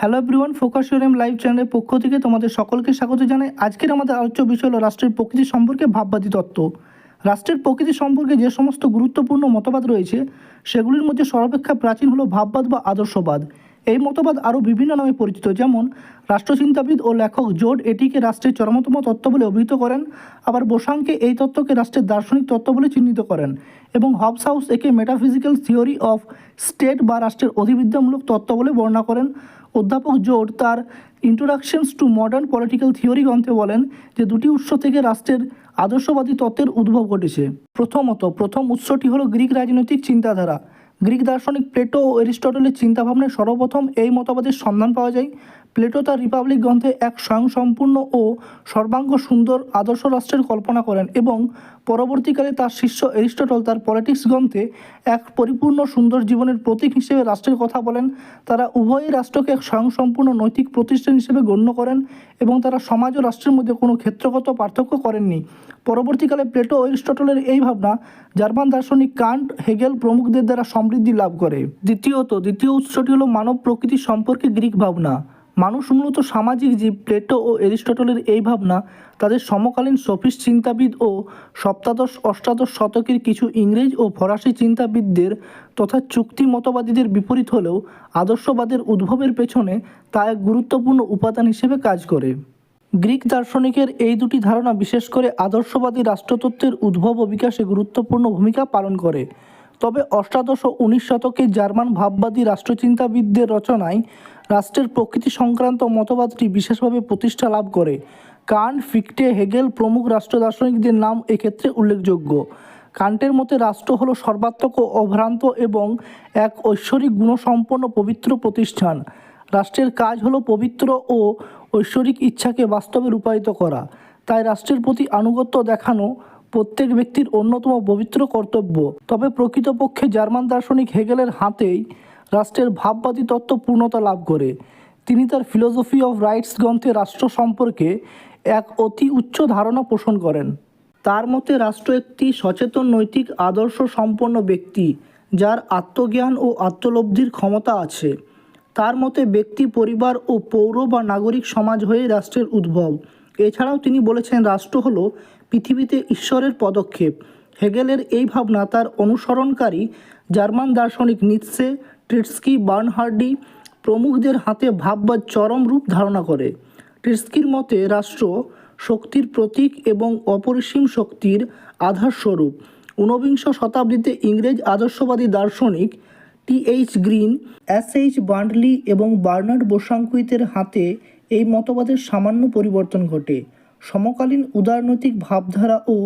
Hello everyone focus M live চ্যানেলের পক্ষ থেকে তোমাদের সকলকে স্বাগত জানাই। আজকের আমাদের আলোচ্য বিষয় হলো রাষ্ট্রের প্রকৃতি সম্পর্কে ভাববাদী তত্ত্ব। রাষ্ট্রের প্রকৃতি সম্পর্কে যে সমস্ত গুরুত্বপূর্ণ মতবাদ রয়েছে, সেগুলির মধ্যে সর্বাপেক্ষা প্রাচীন হলো ভাববাদ বা আদর্শবাদ। এই মতবাদ আরও বিভিন্ন নামে পরিচিত, যেমন রাষ্ট্রচিন্তাবিদ ও লেখক জোড এটিকে রাষ্ট্রের চরমতম তত্ত্ব বলে অভিহিত করেন, আবার বোসাংকে এই তত্ত্বকে রাষ্ট্রের দার্শনিক তত্ত্ব বলে চিহ্নিত করেন এবং হবস হাউস একে মেটাফিজিক্যাল থিওরি অফ স্টেট বা রাষ্ট্রের অধিবিদ্যামূলক তত্ত্ব বলে বর্ণনা করেন। অধ্যাপক জোর তার introductions to modern political theory গ্রন্থে বলেন যে দুটি উৎস থেকে রাষ্ট্রের আদর্শবাদী তত্ত্বের উদ্ভব ঘটেছে। প্রথমত, প্রথম উৎসটি হলো গ্রিক রাজনৈতিক চিন্তাধারা। গ্রিক দার্শনিক প্লেটো ও এরিস্টটলের চিন্তাভাবনায় সর্বপ্রথম এই মতবাদের সন্ধান পাওয়া যায়। প্লেটো তার রিপাবলিক গ্রন্থে এক স্বয়ংসম্পূর্ণ ও সর্বাঙ্গ সুন্দর আদর্শ রাষ্ট্রের কল্পনা করেন এবং পরবর্তীকালে তার শিষ্য এরিস্টটল তার পলিটিক্স গ্রন্থে এক পরিপূর্ণ সুন্দর জীবনের প্রতীক হিসেবে রাষ্ট্রের কথা বলেন। তারা উভয়ই রাষ্ট্রকে এক স্বয়ংসম্পূর্ণ নৈতিক প্রতিষ্ঠান হিসেবে গণ্য করেন এবং তারা সমাজ ও রাষ্ট্রের মধ্যে কোনো ক্ষেত্রগত পার্থক্য করেননি। পরবর্তীকালে প্লেটো এরিস্টটলের এই ভাবনা জার্মান দার্শনিক কান্ট হেগেল প্রমুখদের দ্বারা সমৃদ্ধি লাভ করে। দ্বিতীয়ত, দ্বিতীয় উৎসটি হলো মানব প্রকৃতি সম্পর্কে গ্রিক ভাবনা। মানুষ মূলত সামাজিক জীব, প্লেটো ও এরিস্টটলের এই ভাবনা, তাদের সমকালীন সফিস চিন্তাবিদ ও সপ্তাদশ, অষ্টাদশ শতকের কিছু ইংরেজ ও ফরাসি চিন্তাবিদদের তথা চুক্তি মতবাদীদের বিপরীত হলেও আদর্শবাদের উদ্ভবের পেছনে তা এক গুরুত্বপূর্ণ উপাদান হিসেবে কাজ করে। গ্রিক দার্শনিকের এই দুটি ধারণা বিশেষ করে আদর্শবাদী রাষ্ট্রতত্ত্বের উদ্ভব ও বিকাশে গুরুত্বপূর্ণ ভূমিকা পালন করে। তবে অষ্টাদশ ও উনিশ শতকে জার্মান ভাববাদী রাষ্ট্রচিন্তাবিদদের রচনায় রাষ্ট্রের প্রকৃতি সংক্রান্ত মতবাদটি বিশেষভাবে প্রতিষ্ঠা লাভ করে। কান্ট ফিক্টে, হেগেল প্রমুখ রাষ্ট্র দার্শনিকদের নাম এক্ষেত্রে উল্লেখযোগ্য। কান্টের মতে রাষ্ট্র হলো সর্বাত্মক ও অভ্রান্ত এবং এক ঐশ্বরিক গুণসম্পন্ন পবিত্র প্রতিষ্ঠান। রাষ্ট্রের কাজ হলো পবিত্র ও ঐশ্বরিক ইচ্ছাকে বাস্তবে রূপায়িত করা। তাই রাষ্ট্রের প্রতি আনুগত্য দেখানো প্রত্যেক ব্যক্তির অন্যতম পবিত্র কর্তব্য। তবে প্রকৃতপক্ষে জার্মান দার্শনিক হেগেলের হাতেই রাষ্ট্রের ভাববাদী তত্ত্ব পূর্ণতা লাভ করে। তিনি তার ফিলোসফি অফ রাইটস গ্রন্থে রাষ্ট্র সম্পর্কে এক অতি উচ্চ ধারণা পোষণ করেন। তার মতে, রাষ্ট্র একটি সচেতন, নৈতিক, আদর্শ সম্পন্ন ব্যক্তি, যার আত্মজ্ঞান ও আত্মলব্ধির ক্ষমতা আছে। তার মতে, ব্যক্তি, পরিবার ও পৌর বা নাগরিক সমাজ হয়ে রাষ্ট্রের উদ্ভব। এছাড়াও তিনি বলেছেন, রাষ্ট্র হলো পৃথিবীতে ঈশ্বরের পদক্ষেপ। হেগেলের এই ভাবনা তার অনুসরণকারী জার্মান দার্শনিক নিৎসে ট্রিটস্কি বার্নহার্ডি প্রমুখদের হাতে ভাববাদ চরম রূপ ধারণা করে। ট্রিটস্কির মতে, রাষ্ট্র শক্তির প্রতীক এবং অপরিসীম শক্তির আধারস্বরূপ। ঊনবিংশ শতাব্দীতে ইংরেজ আদর্শবাদী দার্শনিক T H Green, S H Bradley এবং বার্নার্ড বোসাঙ্কুইতের হাতে এই মতবাদের সামান্য পরিবর্তন ঘটে। সমকালীন উদারনৈতিক ভাবধারা ও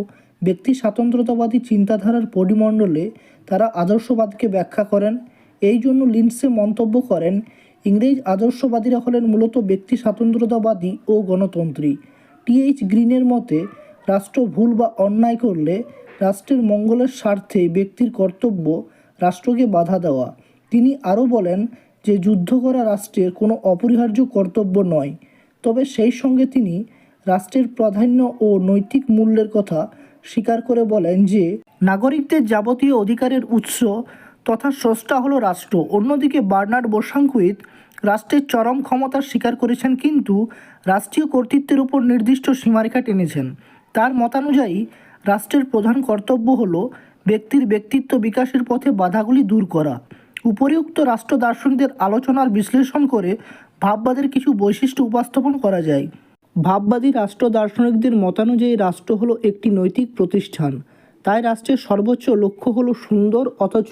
ব্যক্তি স্বাতন্ত্রতাবাদী চিন্তাধারার পরিমণ্ডলে তারা আদর্শবাদকে ব্যাখ্যা করেন। এই জন্য লিন্ডসে মন্তব্য করেন, ইংরেজ আদর্শবাদীরা হলেন মূলত ব্যক্তি স্বাতন্ত্রতাবাদী ও গণতন্ত্রী। টিএইচ গ্রিনের মতে, রাষ্ট্র ভুল বা অন্যায় করলে রাষ্ট্রের মঙ্গলের স্বার্থে ব্যক্তির কর্তব্য রাষ্ট্রকে বাধা দেওয়া। তিনি আরও বলেন যে যুদ্ধ করা রাষ্ট্রের কোনো অপরিহার্য কর্তব্য নয়। তবে সেই সঙ্গে তিনি রাষ্ট্রের প্রাধান্য ও নৈতিক মূল্যের কথা স্বীকার করে বলেন যে, নাগরিকদের যাবতীয় অধিকারের উৎস তথা স্রষ্টা হলো রাষ্ট্র। অন্যদিকে বার্নার্ড বোসাঙ্কুইত রাষ্ট্রের চরম ক্ষমতা স্বীকার করেছেন কিন্তু রাষ্ট্রীয় কর্তৃত্বের উপর নির্দিষ্ট সীমারেখা টেনেছেন। তার মতানুযায়ী, রাষ্ট্রের প্রধান কর্তব্য হল ব্যক্তির ব্যক্তিত্ব বিকাশের পথে বাধাগুলি দূর করা। উপরিউক্ত রাষ্ট্র দার্শনিকদের আলোচনার বিশ্লেষণ করে ভাববাদের কিছু বৈশিষ্ট্য উপস্থাপন করা যায়। ভাববাদী রাষ্ট্র দার্শনিকদের মতানুযায়ী, রাষ্ট্র হলো একটি নৈতিক প্রতিষ্ঠান। তাই রাষ্ট্রের সর্বোচ্চ লক্ষ্য হলো সুন্দর অথচ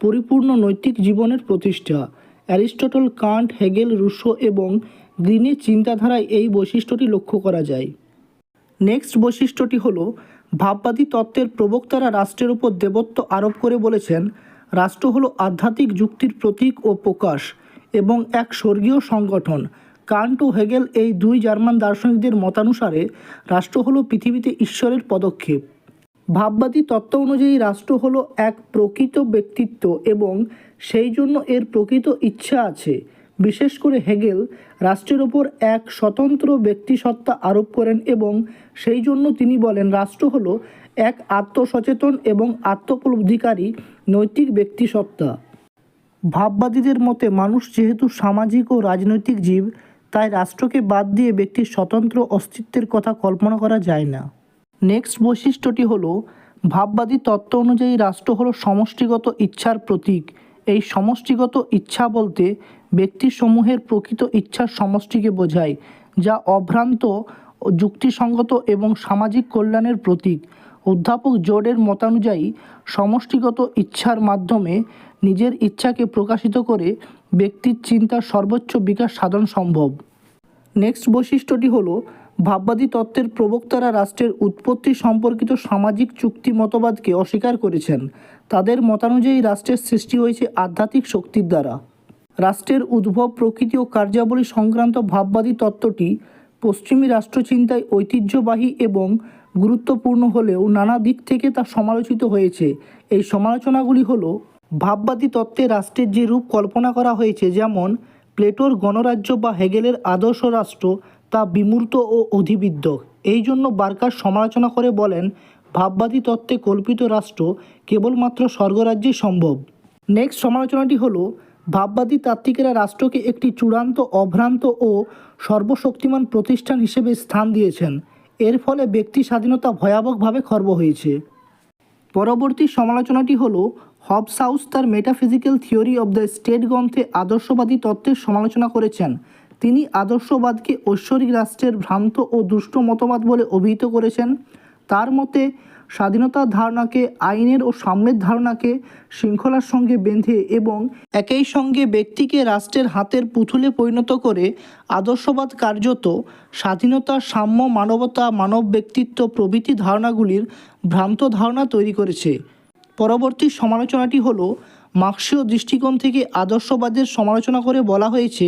পরিপূর্ণ নৈতিক জীবনের প্রতিষ্ঠা। অ্যারিস্টটল, কান্ট, হেগেল, রুশো এবং গ্রিনের চিন্তাধারায় এই বৈশিষ্ট্যটি লক্ষ্য করা যায়। নেক্সট বৈশিষ্ট্যটি হলো, ভাববাদী তত্ত্বের প্রবক্তারা রাষ্ট্রের উপর দেবত্ব আরোপ করে বলেছেন, রাষ্ট্র হলো আধ্যাত্মিক যুক্তির প্রতীক ও প্রকাশ এবং এক স্বর্গীয় সংগঠন। কান্ট ও হেগেল এই দুই জার্মান দার্শনিকদের মতানুসারে, রাষ্ট্র হলো পৃথিবীতে ঈশ্বরের পদক্ষেপ। ভাববাদী তত্ত্ব অনুযায়ী রাষ্ট্র হলো এক প্রকৃত ব্যক্তিত্ব এবং সেই জন্য এর প্রকৃত ইচ্ছা আছে। বিশেষ করে হেগেল রাষ্ট্রের ওপর এক স্বতন্ত্র ব্যক্তিসত্তা আরোপ করেন এবং সেই জন্য তিনি বলেন, রাষ্ট্র হলো এক আত্মসচেতন এবং আত্মপলব্ধিকারী নৈতিক ব্যক্তিসত্তা। ভাববাদীদের মতে, মানুষ যেহেতু সামাজিক ও রাজনৈতিক জীব, তাই রাষ্ট্রকে বাদ দিয়ে ব্যক্তির স্বতন্ত্র অস্তিত্বের কথা কল্পনা করা যায় না। নেক্সট বৈশিষ্ট্যটি হলো, ভাববাদী তত্ত্ব অনুযায়ী রাষ্ট্র হলো সমষ্টিগত ইচ্ছার প্রতীক। এই সমষ্টিগত ইচ্ছা বলতে ব্যক্তিসমূহের প্রকৃত ইচ্ছার সমষ্টিকে বোঝায়, যা অভ্রান্ত, যুক্তিসঙ্গত এবং সামাজিক কল্যাণের প্রতীক। অধ্যাপক জোডের মতানুযায়ী, সমষ্টিগত ইচ্ছার মাধ্যমে নিজের ইচ্ছাকে প্রকাশিত করে ব্যক্তির চিন্তার সর্বোচ্চ বিকাশ সাধন সম্ভব। নেক্সট বৈশিষ্ট্যটি হলো ভাববাদী তত্ত্বের প্রবক্তারা রাষ্ট্রের উৎপত্তি সম্পর্কিত সামাজিক চুক্তি মতবাদকে অস্বীকার করেছেন। তাদের মতানুযায়ী রাষ্ট্রের সৃষ্টি হয়েছে আধ্যাত্মিক শক্তির দ্বারা। রাষ্ট্রের উদ্ভব প্রকৃতি ও কার্যাবলী সংক্রান্ত ভাববাদী তত্ত্বটি পশ্চিমী রাষ্ট্রচিন্তায় ঐতিহ্যবাহী এবং গুরুত্বপূর্ণ হলেও নানা দিক থেকে তা সমালোচিত হয়েছে। এই সমালোচনাগুলি হলো, ভাববাদী তত্ত্বে রাষ্ট্রের যে রূপ কল্পনা করা হয়েছে, যেমন প্লেটোর গণরাজ্য বা হেগেলের আদর্শ রাষ্ট্র তা বিমূর্ত ও অধিবিদ্য এই জন্য বার্কার সমালোচনা করে বলেন, ভাববাদী তত্ত্বে কল্পিত রাষ্ট্র কেবলমাত্র স্বর্গরাজ্যেই সম্ভব। নেক্সট সমালোচনাটি হলো, ভাববাদী তাত্ত্বিকেরা রাষ্ট্রকে একটি চূড়ান্ত, অভ্রান্ত ও সর্বশক্তিমান প্রতিষ্ঠান হিসেবে স্থান দিয়েছেন। এর ফলে ব্যক্তি স্বাধীনতা ভয়াবহভাবে খর্ব হয়েছে। পরবর্তী সমালোচনাটি হল হবস হাউস তার metaphysical theory of the state গ্রন্থে আদর্শবাদী তত্ত্বের সমালোচনা করেছেন। তিনি আদর্শবাদকে ঐশ্বরিক রাষ্ট্রের ভ্রান্ত ও দুষ্ট মতবাদ বলে অভিহিত করেছেন। তার মতে স্বাধীনতার ধারণাকে, আইনের ও সাম্যের ধারণাকে শৃঙ্খলার সঙ্গে বেঁধে এবং একই সঙ্গে ব্যক্তিকে রাষ্ট্রের হাতের পুতুলে পরিণত করে আদর্শবাদ কার্যত স্বাধীনতা, সাম্য, মানবতা, মানব ব্যক্তিত্ব প্রভৃতি ধারণাগুলির ভ্রান্ত ধারণা তৈরি করেছে। পরবর্তী সমালোচনাটি হলো, মার্ক্সীয় দৃষ্টিকোণ থেকে আদর্শবাদের সমালোচনা করে বলা হয়েছে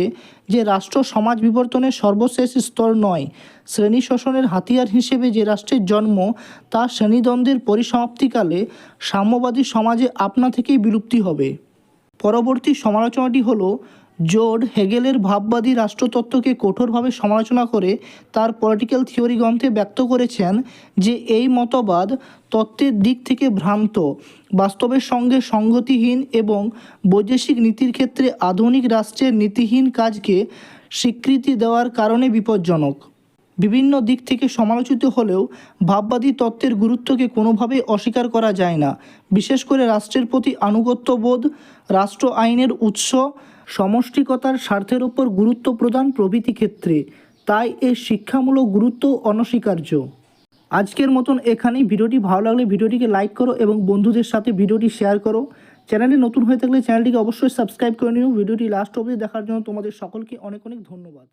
যে রাষ্ট্র সমাজ বিবর্তনের সর্বশেষ স্তর নয়। শ্রেণি শোষণের হাতিয়ার হিসেবে যে রাষ্ট্রের জন্ম, তা শ্রেণীদ্বন্দ্বের পরিসমাপ্তিকালে সাম্যবাদী সমাজে আপনা থেকেই বিলুপ্তি হবে। পরবর্তী সমালোচনাটি হলো জোড হেগেলের ভাববাদী রাষ্ট্রতত্ত্বকে কঠোরভাবে সমালোচনা করে তার পলিটিক্যাল থিওরি গ্রন্থে ব্যক্ত করেছেন যে এই মতবাদ তত্ত্বের দিক থেকে ভ্রান্ত, বাস্তবের সঙ্গে সঙ্গতিহীন এবং বৈদেশিক নীতির ক্ষেত্রে আধুনিক রাষ্ট্রের নীতিহীন কাজকে স্বীকৃতি দেওয়ার কারণে বিপজ্জনক। বিভিন্ন দিক থেকে সমালোচিত হলেও ভাববাদী তত্ত্বের গুরুত্বকে কোনোভাবেই অস্বীকার করা যায় না। বিশেষ করে রাষ্ট্রের প্রতি আনুগত্যবোধ, রাষ্ট্র আইনের উৎস সমষ্টিকতার স্বার্থের ওপর গুরুত্ব প্রদান প্রভৃতি ক্ষেত্রে, তাই এর শিক্ষামূলক গুরুত্ব অনস্বীকার্য। আজকের মতন এখানেই ভিডিওটি ভালো লাগলে ভিডিওটিকে লাইক করো এবং বন্ধুদের সাথে ভিডিওটি শেয়ার করো। চ্যানেলে নতুন হয়ে থাকলে চ্যানেলটিকে অবশ্যই সাবস্ক্রাইব করে নিও। ভিডিওটি লাস্ট অবধি দেখার জন্য তোমাদের সকলকে অনেক অনেক ধন্যবাদ।